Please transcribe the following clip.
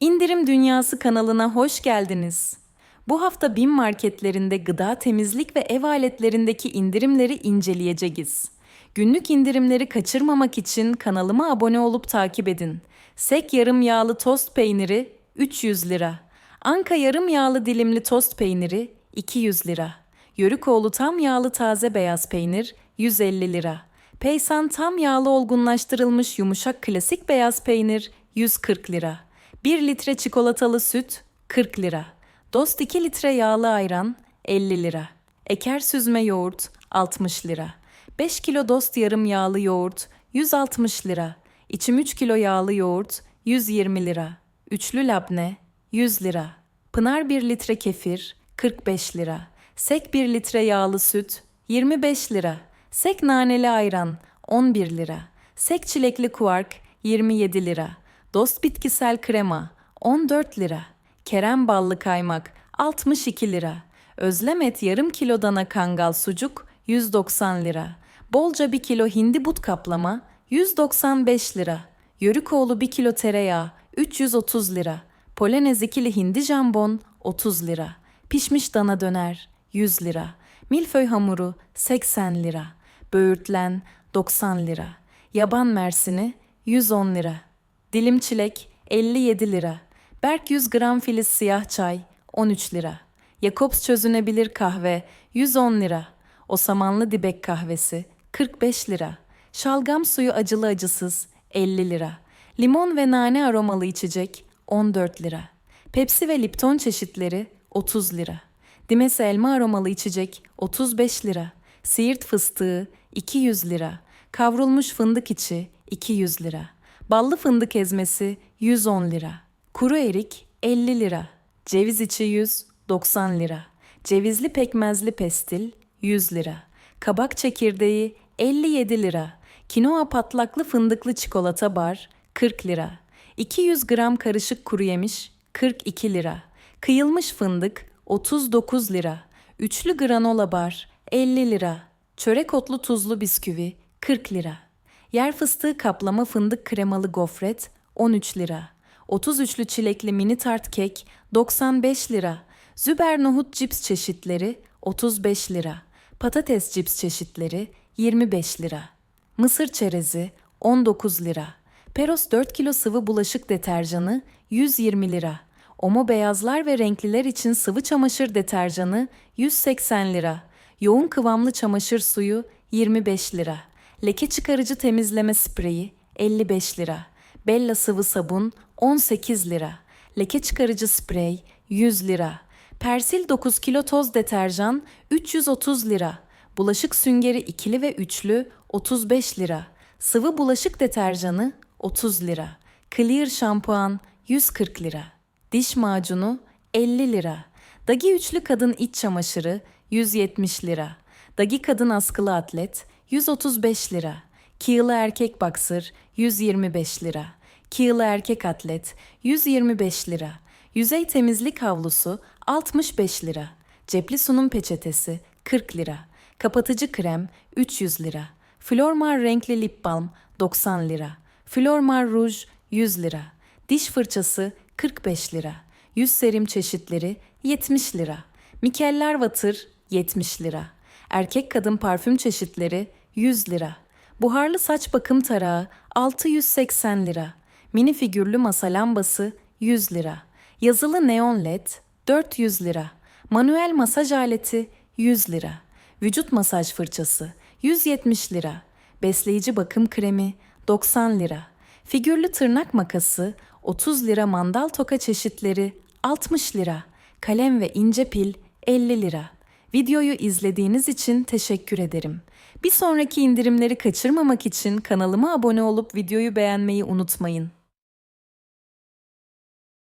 İndirim Dünyası kanalına hoş geldiniz. Bu hafta BİM marketlerinde gıda, temizlik ve ev aletlerindeki indirimleri inceleyeceğiz. Günlük indirimleri kaçırmamak için kanalıma abone olup takip edin. Sek yarım yağlı tost peyniri 300 lira. Anka yarım yağlı dilimli tost peyniri 200 lira. Yörükoğlu tam yağlı taze beyaz peynir 150 lira. Peysan tam yağlı olgunlaştırılmış yumuşak klasik beyaz peynir 140 lira. 1 litre çikolatalı süt 40 lira. Dost 2 litre yağlı ayran 50 lira. Eker süzme yoğurt 60 lira. 5 kilo dost yarım yağlı yoğurt 160 lira. İçim 3 kilo yağlı yoğurt 120 lira. Üçlü labne 100 lira. Pınar 1 litre kefir 45 lira. Sek 1 litre yağlı süt 25 lira. Sek naneli ayran 11 lira. Sek çilekli kuark 27 lira. Dost bitkisel krema 14 lira. Kerem ballı kaymak 62 lira. Özlem et yarım kilo dana kangal sucuk 190 lira. Bolca 1 kilo hindi but kaplama 195 lira. Yörükoğlu 1 kilo tereyağı 330 lira. Polonez ikili hindi jambon 30 lira. Pişmiş dana döner 100 lira. Milföy hamuru 80 lira. Böğürtlen 90 lira. Yaban mersini 110 lira. Dilim çilek 57 lira. Berk 100 gram filiz siyah çay 13 lira. Jakobs çözünebilir kahve 110 lira. Osamanlı dibek kahvesi 45 lira. Şalgam suyu acılı acısız 50 lira. Limon ve nane aromalı içecek 14 lira. Pepsi ve Lipton çeşitleri 30 lira. Dimes elma aromalı içecek 35 lira. Siirt fıstığı 200 lira. Kavrulmuş fındık içi 200 lira. Ballı fındık ezmesi 110 lira. Kuru erik 50 lira. Ceviz içi 100 90 lira. Cevizli pekmezli pestil 100 lira. Kabak çekirdeği 57 lira. Kinoa patlaklı fındıklı çikolata bar 40 lira. 200 gram karışık kuru yemiş 42 lira. Kıyılmış fındık 39 lira. Üçlü granola bar 50 lira. Çörek otlu tuzlu bisküvi 40 lira. Yer fıstığı kaplama fındık kremalı gofret 13 lira. 33'lü çilekli mini tart kek 95 lira. Züber nohut cips çeşitleri 35 lira. Patates cips çeşitleri 25 lira. Mısır çerezi 19 lira. Peros 4 kilo sıvı bulaşık deterjanı 120 lira. Omo beyazlar ve renkliler için sıvı çamaşır deterjanı 180 lira. Yoğun kıvamlı çamaşır suyu 25 lira. Leke çıkarıcı temizleme spreyi 55 lira. Bella sıvı sabun 18 lira. Leke çıkarıcı sprey 100 lira. Persil 9 kilo toz deterjan 330 lira. Bulaşık süngeri ikili ve üçlü 35 lira. Sıvı bulaşık deterjanı 30 lira. Clear şampuan 140 lira. Diş macunu 50 lira. Dagi üçlü kadın iç çamaşırı 170 lira. Dagi kadın askılı atlet 135 lira. Kığılı erkek baksır 125 lira. Kığılı erkek atlet 125 lira. Yüzey temizlik havlusu 65 lira. Cepli sunum peçetesi 40 lira. Kapatıcı krem 300 lira. Flormar renkli lip balm 90 lira. Flormar ruj 100 lira. Diş fırçası 45 lira. Yüz serim çeşitleri 70 lira. Mikeller Watır 70 lira. Erkek kadın parfüm çeşitleri 100 lira. Buharlı saç bakım tarağı 680 lira. Mini figürlü masa lambası 100 lira. Yazılı neon led 400 lira. Manuel masaj aleti 100 lira. Vücut masaj fırçası 170 lira. Besleyici bakım kremi 90 lira. Figürlü tırnak makası 30 lira mandal toka çeşitleri 60 lira. Kalem ve ince pil 50 lira. Videoyu izlediğiniz için teşekkür ederim. Bir sonraki indirimleri kaçırmamak için kanalıma abone olup videoyu beğenmeyi unutmayın.